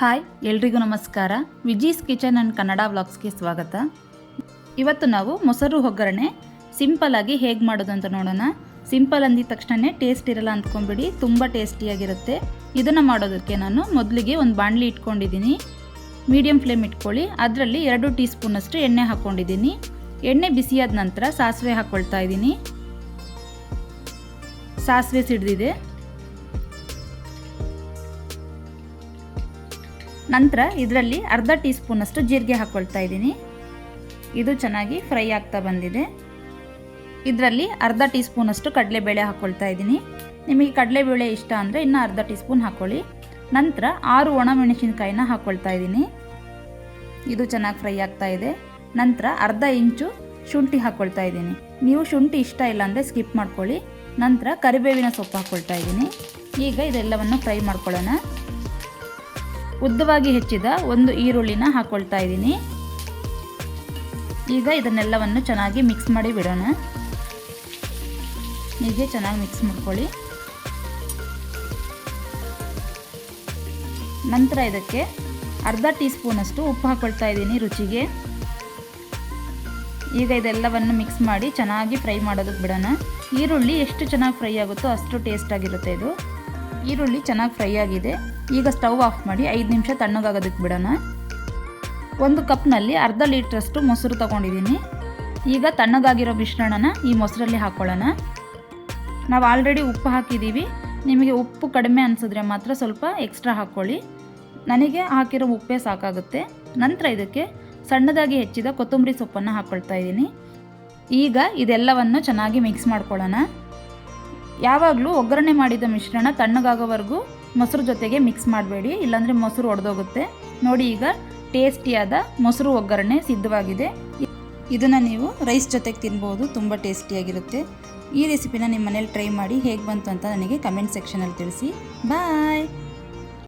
Hi, ಎಲ್ರಿಗೂ ನಮಸ್ಕಾರ. Viji's kitchen and Kannada ವ್ಲಾಗ್ಸ್ಗೆ ಸ್ವಾಗತ. ಇವತ್ತು ನಾವು ಮೊಸರು ಒಗ್ಗರಣೆ, ಸಿಂಪಲ್ ಆಗಿ ಹೇಗೆ ಮಾಡೋದು ಅಂತ ನೋಡೋಣ. ಸಿಂಪಲ್ ಅಂದಿದ ತಕ್ಷಣವೇ ಟೇಸ್ಟ್ ಇರಲ್ಲ ಅಂದ್ಕೊಂಬಿಡಿ ತುಂಬ ಟೇಸ್ಟಿಯಾಗಿರುತ್ತೆ ಇದನ್ನು ಮಾಡೋದಕ್ಕೆ ನಾನು ಮೊದಲಿಗೆ ಒಂದು ಬಾಣಲಿ ಇಟ್ಕೊಂಡಿದ್ದೀನಿ ಮೀಡಿಯಮ್ ಫ್ಲೇಮ್ ಇಟ್ಕೊಳ್ಳಿ, ಅದರಲ್ಲಿ ಎರಡು ಟೀ ಸ್ಪೂನಷ್ಟು ಎಣ್ಣೆ ಹಾಕ್ಕೊಂಡಿದ್ದೀನಿ ಎಣ್ಣೆ ಬಿಸಿಯಾದ ನಂತರ ಸಾಸಿವೆ ಹಾಕ್ಕೊಳ್ತಾ ಇದ್ದೀನಿ ಸಾಸಿವೆ ಸಿಡ್ದಿದೆ. ನಂತರ ಇದರಲ್ಲಿ ಅರ್ಧ ಟೀ ಸ್ಪೂನಷ್ಟು ಜೀರಿಗೆ ಹಾಕ್ಕೊಳ್ತಾ ಇದ್ದೀನಿ. ಇದು ಚೆನ್ನಾಗಿ ಫ್ರೈ ಆಗ್ತಾ ಬಂದಿದೆ. ಇದರಲ್ಲಿ ಅರ್ಧ ಟೀ ಸ್ಪೂನಷ್ಟು ಕಡಲೆಬೇಳೆ ಹಾಕ್ಕೊಳ್ತಾ ಇದ್ದೀನಿ. ನಿಮಗೆ ಕಡಲೆಬೇಳೆ ಇಷ್ಟ ಅಂದರೆ ಇನ್ನೂ ಅರ್ಧ ಟೀ ಸ್ಪೂನ್ ಹಾಕ್ಕೊಳ್ಳಿ ನಂತರ ಆರು ಒಣಮೆಣಸಿನ್ಕಾಯಿನ ಹಾಕ್ಕೊಳ್ತಾ ಇದ್ದೀನಿ. ಇದು ಚೆನ್ನಾಗಿ ಫ್ರೈ ಆಗ್ತಾ ಇದೆ. ನಂತರ ಅರ್ಧ ಇಂಚು ಶುಂಠಿ ಹಾಕ್ಕೊಳ್ತಾ ಇದ್ದೀನಿ. ನೀವು ಶುಂಠಿ ಇಷ್ಟ ಇಲ್ಲ ಅಂದರೆ ಸ್ಕಿಪ್ ಮಾಡ್ಕೊಳ್ಳಿ. ನಂತರ ಕರಿಬೇವಿನ ಸೊಪ್ಪು ಹಾಕ್ಕೊಳ್ತಾ ಇದ್ದೀನಿ. ಈಗ ಇದೆಲ್ಲವನ್ನು ಫ್ರೈ ಮಾಡ್ಕೊಳ್ಳೋಣ. ಉದ್ದವಾಗಿ ಹೆಚ್ಚಿದ ಒಂದು ಈರುಳ್ಳಿನ ಹಾಕ್ಕೊಳ್ತಾ ಇದ್ದೀನಿ. ಈಗ ಇದನ್ನೆಲ್ಲವನ್ನು ಚೆನ್ನಾಗಿ ಮಿಕ್ಸ್ ಮಾಡಿ ಬಿಡೋಣ. ಹೀಗೆ ಚೆನ್ನಾಗಿ ಮಿಕ್ಸ್ ಮಾಡ್ಕೊಳ್ಳಿ. ನಂತರ ಇದಕ್ಕೆ ಅರ್ಧ ಟೀ ಸ್ಪೂನಷ್ಟು ಉಪ್ಪು ಹಾಕ್ಕೊಳ್ತಾ ಇದ್ದೀನಿ ರುಚಿಗೆ. ಈಗ ಇದೆಲ್ಲವನ್ನು ಮಿಕ್ಸ್ ಮಾಡಿ ಚೆನ್ನಾಗಿ ಫ್ರೈ ಮಾಡೋದಕ್ಕೆ ಬಿಡೋಣ. ಈರುಳ್ಳಿ ಎಷ್ಟು ಚೆನ್ನಾಗಿ ಫ್ರೈ ಆಗುತ್ತೋ ಅಷ್ಟು ಟೇಸ್ಟಾಗಿರುತ್ತೆ ಇದು. ಈರುಳ್ಳಿ ಚೆನ್ನಾಗಿ ಫ್ರೈ ಆಗಿದೆ. ಈಗ ಸ್ಟವ್ ಆಫ್ ಮಾಡಿ ಐದು ನಿಮಿಷ ತಣ್ಣಗಾಗೋದಕ್ಕೆ ಬಿಡೋಣ. ಒಂದು ಕಪ್ನಲ್ಲಿ ಅರ್ಧ ಲೀಟ್ರಷ್ಟು ಮೊಸರು ತಗೊಂಡಿದ್ದೀನಿ. ಈಗ ತಣ್ಣಗಾಗಿರೋ ಮಿಶ್ರಣನ ಈ ಮೊಸರಲ್ಲಿ ಹಾಕ್ಕೊಳ್ಳೋಣ ನಾವು ಆಲ್ರೆಡಿ ಉಪ್ಪು ಹಾಕಿದ್ದೀವಿ. ನಿಮಗೆ ಉಪ್ಪು ಕಡಿಮೆ ಅನಿಸಿದ್ರೆ ಮಾತ್ರ ಸ್ವಲ್ಪ ಎಕ್ಸ್ಟ್ರಾ ಹಾಕ್ಕೊಳ್ಳಿ. ನನಗೆ ಹಾಕಿರೋ ಉಪ್ಪೇ ಸಾಕಾಗುತ್ತೆ. ನಂತರ ಇದಕ್ಕೆ ಸಣ್ಣದಾಗಿ ಹೆಚ್ಚಿದ ಕೊತ್ತಂಬರಿ ಸೊಪ್ಪನ್ನು ಹಾಕ್ಕೊಳ್ತಾ ಇದ್ದೀನಿ. ಈಗ ಇದೆಲ್ಲವನ್ನು ಚೆನ್ನಾಗಿ ಮಿಕ್ಸ್ ಮಾಡ್ಕೊಳ್ಳೋಣ. ಯಾವಾಗಲೂ ಒಗ್ಗರಣೆ ಮಾಡಿದ ಮಿಶ್ರಣ ತಣ್ಣಗಾಗೋವರೆಗೂ ಮೊಸರು ಜೊತೆಗೆ ಮಿಕ್ಸ್ ಮಾಡಬೇಡಿ, ಇಲ್ಲಾಂದರೆ ಮೊಸರು ಒಡೆದೋಗುತ್ತೆ. ನೋಡಿ ಈಗ ಟೇಸ್ಟಿಯಾದ ಮೊಸರು ಒಗ್ಗರಣೆ ಸಿದ್ಧವಾಗಿದೆ. ಇದನ್ನು ನೀವು ರೈಸ್ ಜೊತೆಗೆ ತಿನ್ಬೋದು, ತುಂಬ ಟೇಸ್ಟಿಯಾಗಿರುತ್ತೆ ಈ ರೆಸಿಪಿನ ನಿಮ್ಮ ಮನೇಲಿ ಟ್ರೈ ಮಾಡಿ ಹೇಗೆ ಬಂತು ಅಂತ ನನಗೆ ಕಮೆಂಟ್ ಸೆಕ್ಷನಲ್ಲಿ ತಿಳಿಸಿ. ಬಾಯ್